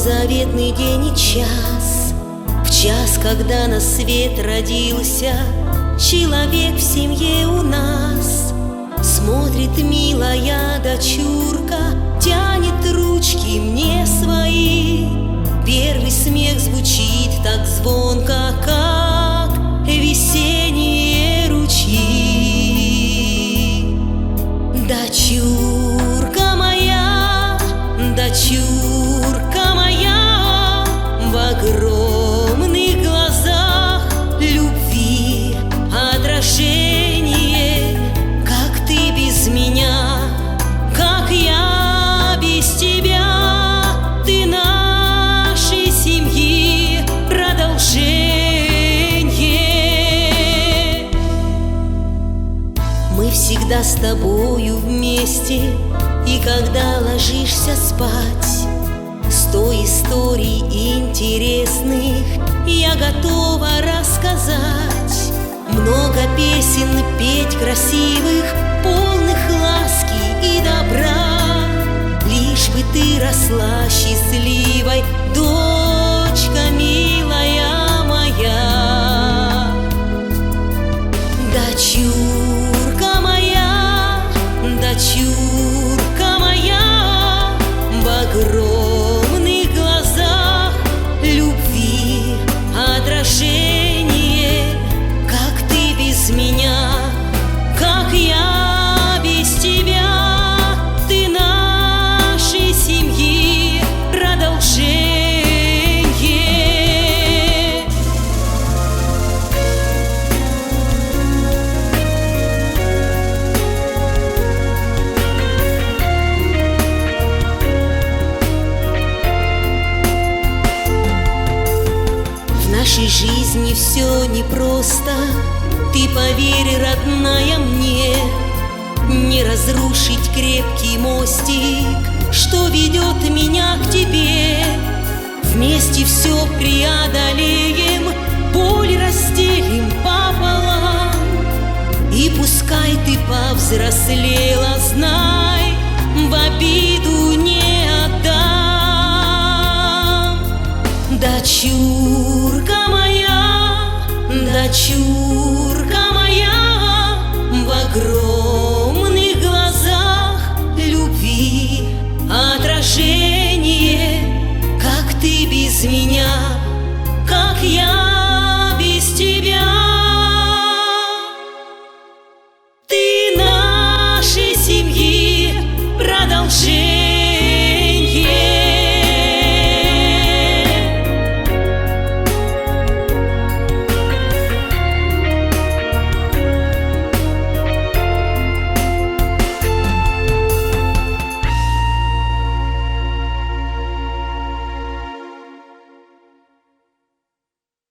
заветный день и час. В час, когда на свет родился Человек в семье у нас. Смотрит милая дочурка Тянет ручки мне свои. Первый смех звучит так звонко, как Всегда с тобою вместе, и когда ложишься спать, Сто историй интересных я готова рассказать. Много песен петь красивых, полных ласки и добра. Лишь бы ты росла счастливой, дочка нашей жизни все непросто. Ты поверь, родная мне Не разрушить крепкий мостик Что ведет меня к тебе. Вместе все преодолеем отдам Дочурка моя, дочурка